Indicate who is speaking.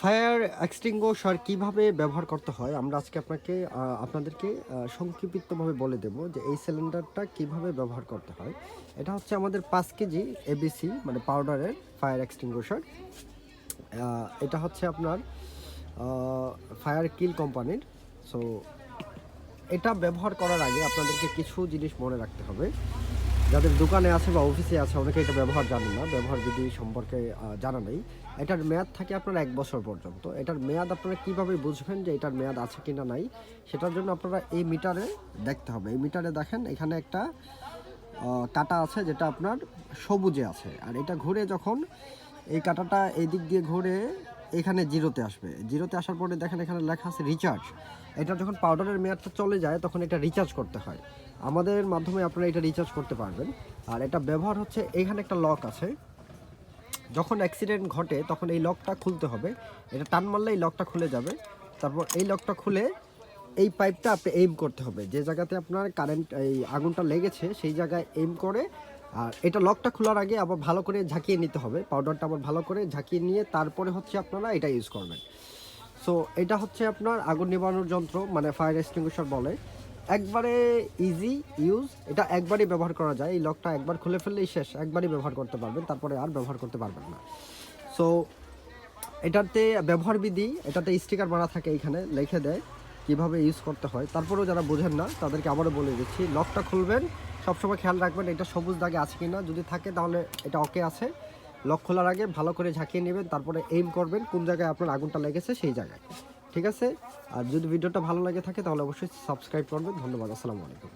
Speaker 1: Fire এক্সটিংগুশার কীভাবে ব্যবহার করতে হয়? আমরা আজকে আপনাকে আপনাদেরকে সংক্ষিপ্তভাবে বলে দেব যে এই সিলিন্ডারটা কীভাবে ব্যবহার করতে হয়। এটা হচ্ছে আমাদের পাঁচ কেজি এবিসি মানে পাউডারের ফায়ার এক্সটিংগুশার এটা হচ্ছে আপনার ফায়ার কিল কোম্পানির সো এটা ব্যবহার করার আগে আপনাদেরকে কিছু জিনিস মনে রাখতে হবে। যাদের দোকানে আছে বা অফিসে আছে, অনেকে এটা ব্যবহার জানেন না। ব্যবহার বিধি সম্পর্কে জানা নেই। এটার মেয়াদ থাকে আপনার এক বছর পর্যন্ত। এটার মেয়াদ আপনারা কীভাবে বুঝবেন যে এটার মেয়াদ আছে কি না নাই, সেটার জন্য আপনারা এই মিটারে দেখতে হবে। এই মিটারে দেখেন, এখানে একটা কাটা আছে যেটা আপনার সবুজে আছে। আর এটা ঘুরে যখন এই কাটাটা এই দিক দিয়ে ঘুরে এখানে জিরোতে আসবে। জিরোতে আসার পরে দেখেন এখানে লেখা আছে রিচার্জ এটা যখন পাউডারের মেয়াদটা চলে যায়, তখন এটা রিচার্জ করতে হয়। আমাদের মাধ্যমে আপনারা এটা রিচার্জ করতে পারবেন। আর এটা ব্যবহার হচ্ছে, এখানে একটা লক আছে। যখন অ্যাক্সিডেন্ট ঘটে, তখন এই লকটা খুলতে হবে। এটা টান মারলে এই লকটা খুলে যাবে। তারপর এই লকটা খুলে এই পাইপটা আপনি এইম করতে হবে। যে জায়গাতে আপনার কারেন্ট এই আগুনটা লেগেছে, সেই জায়গায় এইম করে আর এটা লকটা খোলার আগে আবার ভালো করে ঝাঁকিয়ে নিতে হবে। পাউডারটা আবার ভালো করে ঝাঁকিয়ে নিয়ে তারপরে হচ্ছে আপনারা এটা ইউজ করবেন। সো এটা হচ্ছে আপনার আগুন নিবানোর যন্ত্র মানে ফায়ার এক্সটিংগুশার বলে। একবারে ইজি ইউজ এটা একবারই ব্যবহার করা যায়। এই লকটা একবার খুলে ফেললেই শেষ, একবারই ব্যবহার করতে পারবেন, তারপরে আর ব্যবহার করতে পারবেন না। সো এটাতে ব্যবহার বিধি, এটাতে স্টিকার মারা থাকে এইখানে, লিখে দেয় কীভাবে ইউজ করতে হয়। তারপরেও যারা বোঝেন না, তাদেরকে আবারও বলে দিচ্ছি, লকটা খুলবেন সবসময় খেয়াল রাখবেন এটা সবুজ দাগে আছে কিনা। যদি থাকে তাহলে এটা ওকে আছে। লক খোলার আগে ভালো করে ঝাঁকিয়ে নেবেন, তারপরে এইম করবেন কোন জায়গায় আপনার আগুনটা লেগেছে সেই জায়গায়। ঠিক আছে? আর যদি ভিডিওটা ভালো লাগে থাকে তাহলে অবশ্যই সাবস্ক্রাইব করবেন। ধন্যবাদ, আসসালামু আলাইকুম।